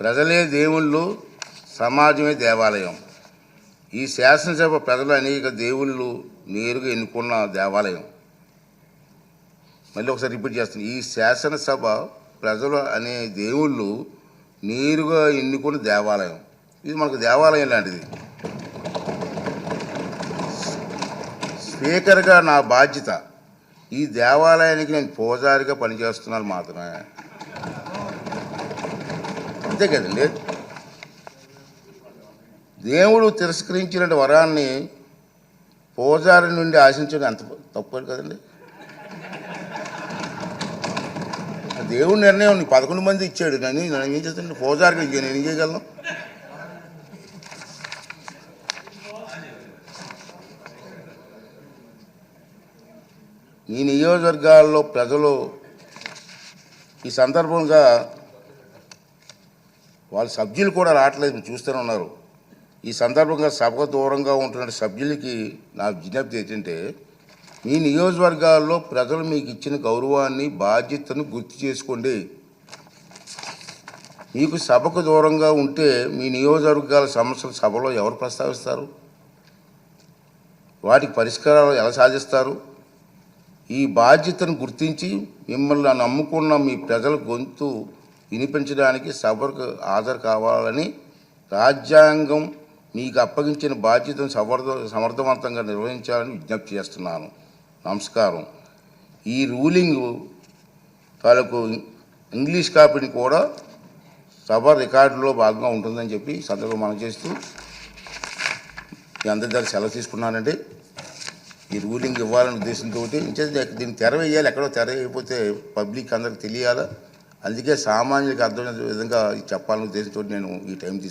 ప్రజలే దేవుళ్ళు సమాజమే దేవాలయం. ఈ శాసనసభ ప్రజలు అనేక దేవుళ్ళు నేరుగా ఎన్నుకున్న దేవాలయం. మళ్ళీ ఒకసారి రిపీట్ చేస్తాను. ఈ శాసనసభ ప్రజలు అనే దేవుళ్ళు నేరుగా ఎన్నుకున్న దేవాలయం. ఇది మనకు దేవాలయం లాంటిది. స్పీకర్గా నా బాధ్యత. ఈ దేవాలయానికి నేను పూజారిగా పనిచేస్తున్నాను మాత్రమే. అంతే కదండి. దేవుడు తిరస్కరించిన వరాన్ని పూజారి నుండి ఆశించడం ఎంత తప్పు కదండి. దేవుడి నిర్ణయం నీకు పదకొండు మంది ఇచ్చాడు. నన్ను నన్ను ఏం చేస్తాను పూజారికి నేను ఏం చేయగలను? ఈ నియోజకవర్గాల్లో ప్రజలు ఈ సందర్భంగా వాళ్ళ సభ్యులు కూడా రావట్లేదు చూస్తూనే ఉన్నారు. ఈ సందర్భంగా సభకు దూరంగా ఉంటున్న సభ్యులకి నా విజ్ఞప్తి ఏంటంటే మీ నియోజకవర్గాల్లో ప్రజలు మీకు ఇచ్చిన గౌరవాన్ని బాధ్యతను గుర్తు చేసుకోండి. మీకు సభకు దూరంగా ఉంటే మీ నియోజకవర్గాల సమస్యలు సభలో ఎవరు ప్రస్తావిస్తారు? వాటికి పరిష్కారాలు ఎలా సాధిస్తారు? ఈ బాధ్యతను గుర్తించి మిమ్మల్ని నమ్ముకున్న మీ ప్రజల గొంతు వినిపించడానికి సభకు హాజరు కావాలని రాజ్యాంగం మీకు అప్పగించిన బాధ్యతను సమర్థ సమర్థవంతంగా నిర్వహించాలని విజ్ఞప్తి చేస్తున్నాను. నమస్కారం. ఈ రూలింగ్ తాలూకు ఇంగ్లీష్ కాపీని కూడా సభ రికార్డులో భాగంగా ఉంటుందని చెప్పి సందర్భం మనం చేస్తూ మీ అందరి దగ్గర సెలవు తీసుకున్నానండి. ఈ రూలింగ్ ఇవ్వాలనే ఉద్దేశంతో దీన్ని తెరవేయాలి. ఎక్కడో తెర అయిపోతే పబ్లిక్ అందరికి తెలియాలా? అందుకే సామాన్యులకు అర్థమైన విధంగా చెప్పాలని ఉద్దేశంతో నేను ఈ టైం తీసుకున్నాను